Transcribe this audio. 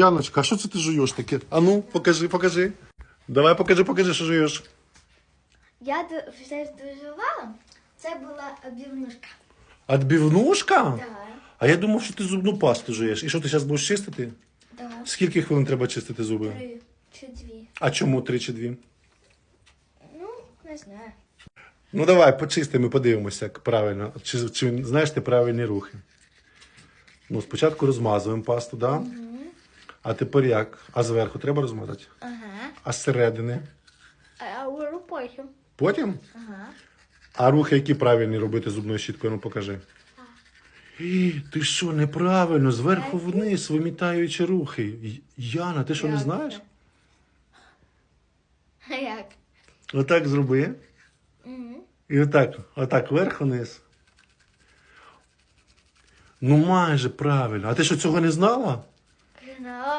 Яночка, а що це ти жуєш таке? А ну, покажи, покажи. Давай покажи, покажи, що жуєш. Я все доживала. Це була обівнушка. Отбивнушка? Да. А я думав, що ти зубну пасту жуєш. І що ти зараз будеш чистити? Да. Скільки хвилин треба чистити зуби? Три чи дві. А чому три чи дві? Ну, не знаю. Ну давай, почисти, ми подивимося, як правильно. Чи, чи знаєш ти правильні рухи? Ну, спочатку розмазуємо пасту, да? А тепер як? А зверху треба розмазати? Ага. А зсередини? А потім. Потім? Ага. А рухи, які правильні робити зубною щіткою, ну покажи. І, ти що, неправильно, зверху вниз, вимітаючи рухи. Яна, ти що не знаєш? А як? Отак зроби. Угу. І отак, отак, вверх вниз. Ну майже правильно. А ти що цього не знала? No